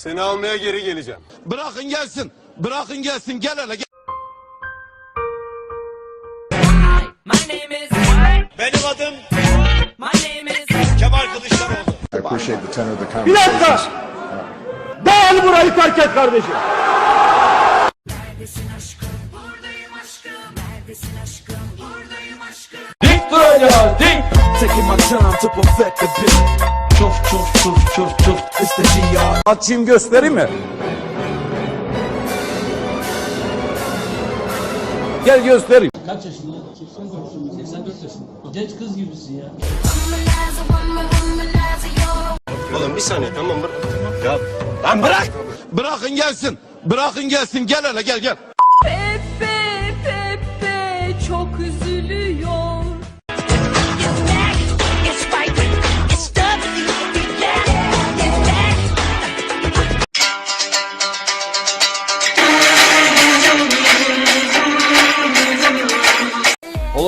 Seni almaya geri geleceğim. Bırakın gelsin. Bırakın gelsin. Gel hele gel. My name is. Benim adım My name is. Kemal Kılıçdaroğlu. Bir dakika. Dağıl burayı terk et kardeşim. Neredesin aşkım? Buradayım aşkım. Neredesin aşkım? Buradayım aşkım. Dik duracağız dik. Taking my time to perfect the beat. Chuff, chuff, chuff, chuff. It's the GR. Açayım göstereyim mi? Gel göstereyim. Kaç yaşında? 84 84 yaşında. Genç kız gibisin ya. Oğlum bir saniye tamam bırak. Ya Lan bırak. Bırakın gelsin. Bırakın gelsin. Gel hele gel gel.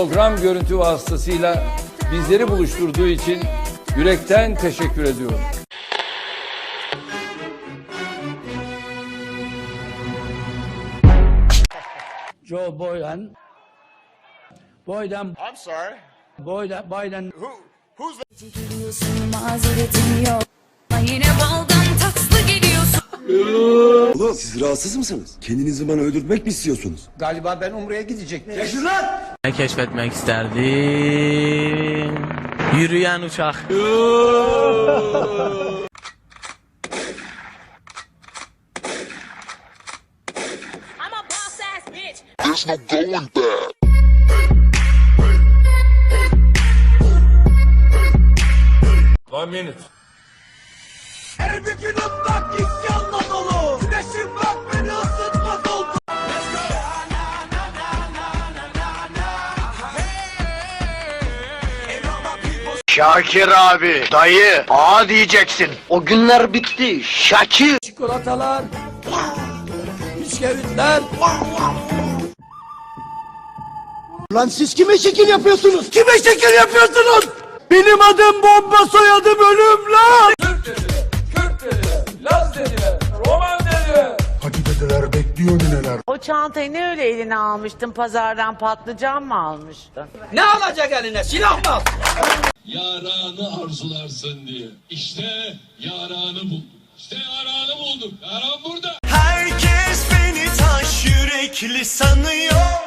Hologram görüntü vasıtasıyla bizleri buluşturduğu için yürekten teşekkür ediyorum. Joe Biden. Biden. I'm sorry. Biden. Biden. Geliyorsun mazeretin yok. Yine Oğlum siz rahatsız mısınız? Kendinizi bana öldürtmek mi istiyorsunuz? Galiba ben Umre'ye gidecektim. Ne keşfetmek isterdim? Yürüyen uçak. I'm a boss ass bitch. Şakir abi, dayı, ağa diyeceksin. O günler bitti. Şakir. Çikolatalar. Bisküvitler. Lan siz kime şekil yapıyorsunuz? Kime şekil yapıyorsunuz? Benim adım bomba soyadım eline almıştın? Pazardan patlıcan mı almıştın? Ne alacak eline? Silah mı? Yaranı arzularsın diye. İşte yaranı bulduk. İşte yaranı bulduk. Yaran burada. Herkes beni taş yürekli sanıyor.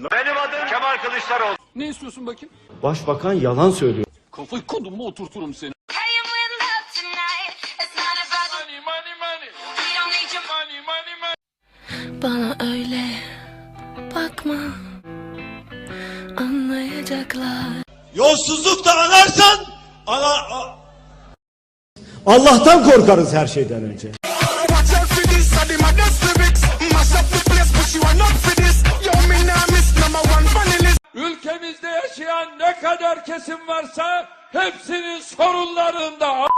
Benim adım Kemal Kılıçdaroğlu. Ne istiyorsun bakayım? Başbakan yalan söylüyor. Kafayı kodumu oturturum seni. Hey, I'm with love tonight. It's not about the Money money money. we don't need your Money money money. Bana öyle bakma anlayacaklar. Yolsuzlukta anarsan, ana... Allah'tan korkarız her şeyden önce. Ülkemizde yaşayan ne kadar kesim varsa hepsinin sorunlarında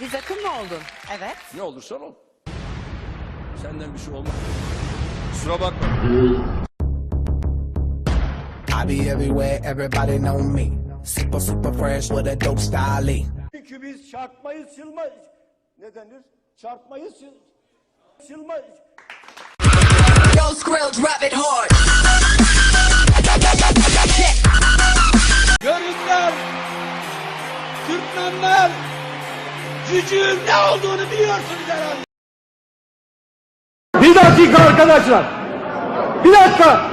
Biz akım mı oldun? Evet. ne olursan ol. Senden bir şey olmaz. Kusura bakma. I be everywhere, everybody know me. Super, super fresh with a dope style. Çünkü biz çarpmayı silma... Ne denir? Çarpmayı sil... Silma... Yo, Skrill, drop it hard. Cücüğün ne olduğunu biliyorsunuz herhalde. Bir dakika arkadaşlar! Bir dakika!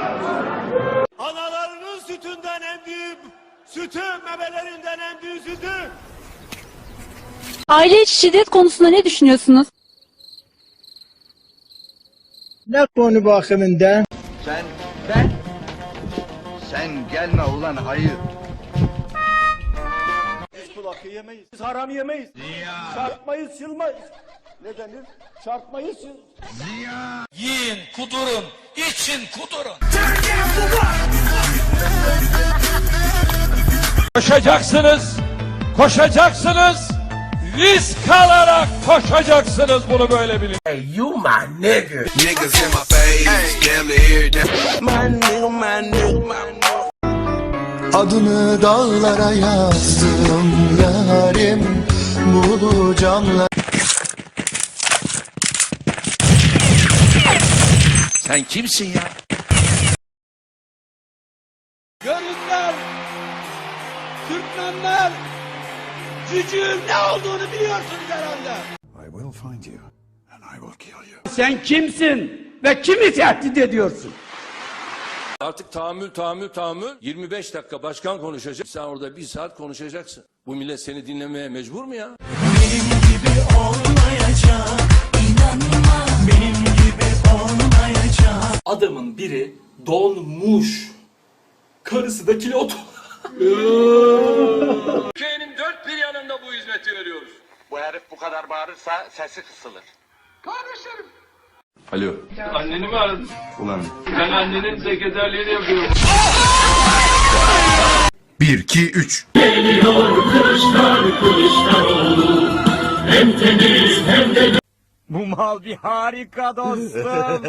Analarının sütünden en büyük sütü, memelerinden en büyük sütü. Aile içi şiddet konusunda ne düşünüyorsunuz? Ne konu bakımında? Sen, ben, sen gelme ulan hayır. Kulakı yemeyiz. Biz haram yemeyiz. Çarpmayı silmeyiz. Ne denir? Çarpmayı sil... Yiyin, kudurun, için kudurun. Koşacaksınız. Koşacaksınız. risk alarak koşacaksınız bunu böyle bilin. Adını dağlara yazdım yarim bu camla Sen kimsin ya? Görünler, Türkmenler, cücüğün ne olduğunu biliyorsunuz herhalde. I will find you and I will kill you. Sen kimsin ve kimi tehdit ediyorsun? Artık tahammül tahammül tahammül 25 dakika başkan konuşacak. Sen orada bir saat konuşacaksın. Bu millet seni dinlemeye mecbur mu ya? Adamın biri donmuş. Karısı da kilo Türkiye'nin dört bir yanında bu hizmeti veriyoruz. Bu herif bu kadar bağırırsa sesi kısılır. Alo. Anneni mi aradın? Ulan. Ben annenin sekreterliğini yapıyorum. 1 2 3 Bu mal bir harika dostum.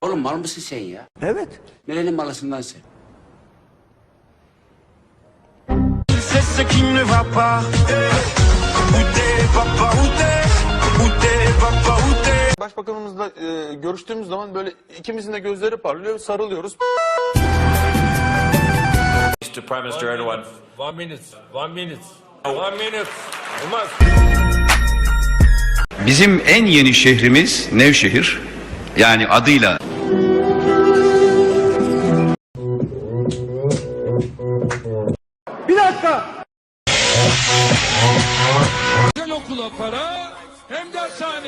Oğlum mal mısın sen ya? Evet. Nerenin malısın lan sen? Başbakanımızla e, görüştüğümüz zaman böyle ikimizin de gözleri parlıyor, sarılıyoruz. Mr. Prime Minister Erdogan. One minute. One minute. One minute. Olmaz. Bizim en yeni şehrimiz Nevşehir. Yani adıyla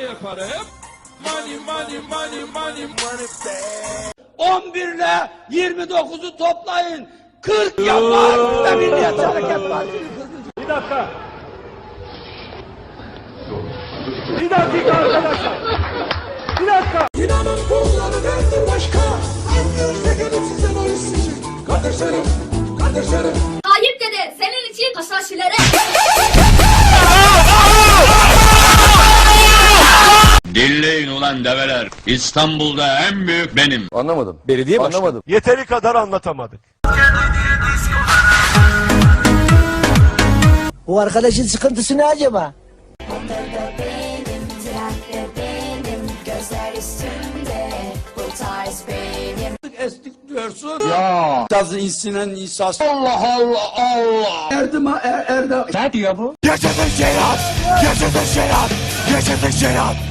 para. Hep money money money money money. 11 ile 29'u toplayın. 40 yapar ve Milliyetçi Hareket Partisi. Bir dakika. Bir dakika arkadaşlar. Bir dakika. İnanın bunları verdi başka. Annenize gelip size ne isteyecek. Kardeşlerim, kardeşlerim. Tayyip dede senin için haşhaşilere. Dinleyin ulan develer. İstanbul'da en büyük benim. Anlamadım. Belediye Anlamadım. Yeteri kadar anlatamadık. Bu arkadaşın sıkıntısı ne acaba? Estik diyorsun. Ya. Tazı insinen insas. Allah Allah Allah. Erdim er, erdem. Ne diyor bu? Yaşasın Şerat! Yaşasın Şerat! Yaşasın Şerat!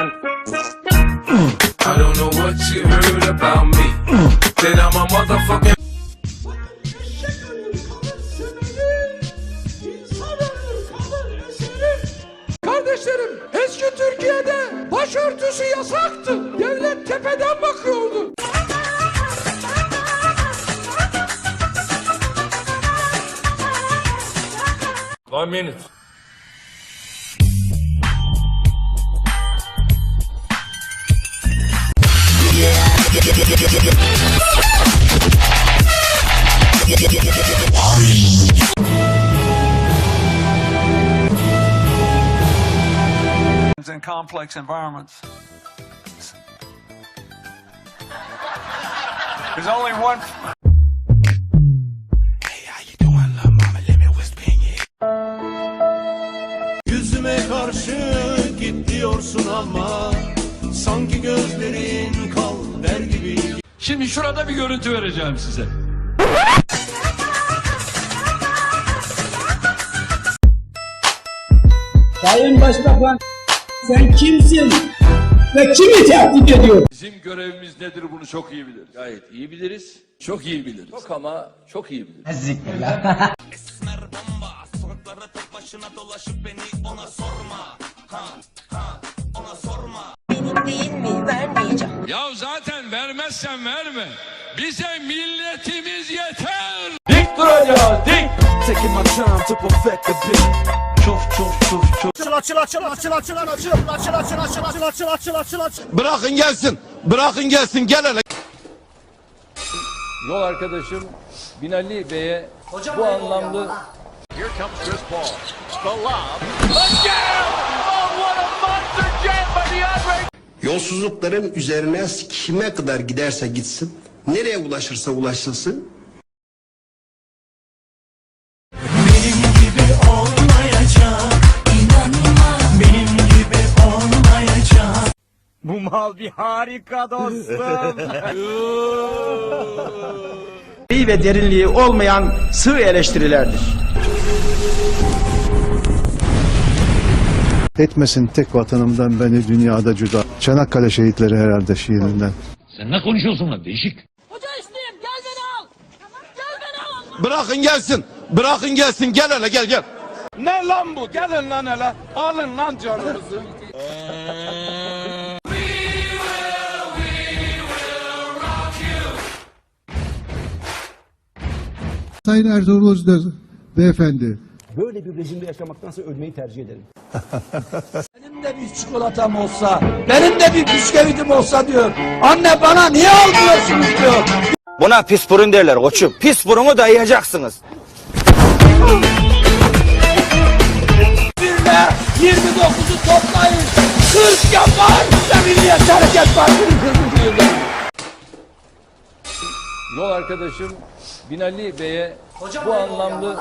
I don't know what you heard about me. Then I'm a motherfucking. Kardeşlerim eski Türkiye'de başörtüsü yasaktı. Devlet tepeden bakıyordu. One minute. In complex environments. There's only one. Yüzüme karşı git diyorsun ama sanki gözlerin kal der gibi. Şimdi şurada bir görüntü vereceğim size. Sayın Başbakan sen kimsin? Ve kimi tehdit ediyorsun? Bizim görevimiz nedir bunu çok iyi biliriz. Gayet iyi biliriz. Çok iyi biliriz. Çok ama çok iyi biliriz. Benim değil mi? Vermeyeceğim. Ya zaten vermezsen verme. Bize milletimiz yeter. Dik duracağız dik. taking my time to perfect the beat. Çuf çuf çuf çuf. Açıl açıl açıl açıl açıl açıl açıl açıl açıl açıl açıl açıl açıl açıl Bırakın gelsin. Bırakın gelsin gel hele. Yol arkadaşım Binali Bey'e bu anlamlı Yolsuzlukların üzerine kime kadar giderse gitsin, nereye ulaşırsa ulaşılsın, Bu mal bir harika dostum. ve derinliği olmayan sığ eleştirilerdir. Etmesin tek vatanımdan beni dünyada cüda. Çanakkale şehitleri herhalde şiirinden. Sen ne konuşuyorsun lan değişik? Hoca isteyeyim gel beni al. Gel beni al. Bırakın gelsin. Bırakın gelsin gel hele gel gel. Ne lan bu? Gelin lan hele. Alın lan canınızı. Sayın Ertuğrul Özder beyefendi. Böyle bir rejimde yaşamaktansa ölmeyi tercih ederim. benim de bir çikolatam olsa, benim de bir bisküvitim olsa diyor. Anne bana niye almıyorsunuz diyor. Buna pis burun derler koçum. Pis burunu dayayacaksınız. Birle 29'u toplayın. 40 yapar. Ve Milliyetçi Hareket Partisi'nin 40. yılda. yol arkadaşım Binali Bey'e bu anlamlı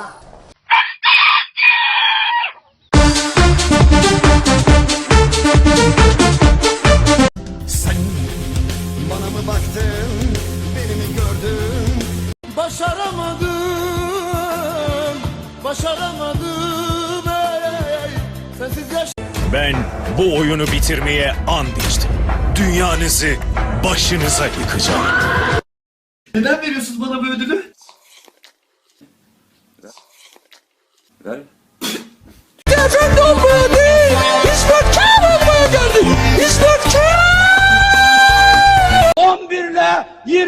bana mı baktın, beni mi gördün? Başaramadım, başaramadım. Ey, sensiz yaş. Ben bu oyunu bitirmeye and içtim. Dünyanızı başınıza yıkacağım. Neden veriyorsunuz bana bu ödülü? Efendi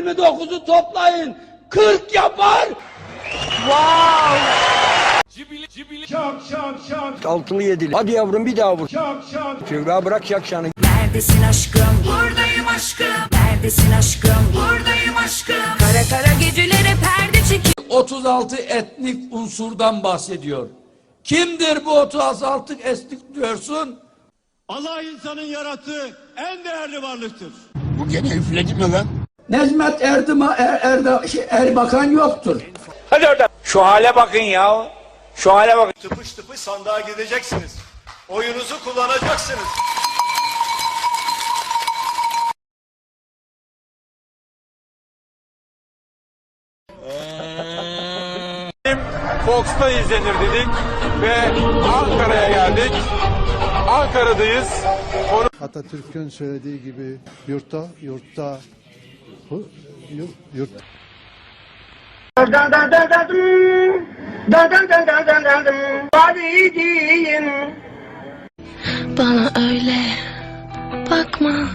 29'u toplayın. 40 yapar. Altılı yedili. Hadi yavrum bir daha vur. Kübra bırak şakşanı. Neredesin aşkım? Buradayım aşkım. Neredesin aşkım? Buradayım aşkım. Kara kara gecelere perde çekip 36 etnik unsurdan bahsediyor. Kimdir bu 36 etnik diyorsun? Allah insanın yarattığı en değerli varlıktır. Bu gene üfledi mi lan? Necmet Erdima er, Erda, şey, Erbakan yoktur. Şu hale bakın ya. Şu hale bakın. Tıpış tıpış sandığa gideceksiniz. Oyunuzu kullanacaksınız. Fox'ta izlenir dedik ve Ankara'ya geldik. Ankara'dayız. Atatürk'ün söylediği gibi yurtta, yurtta, yurt, yurt, Bana öyle bakma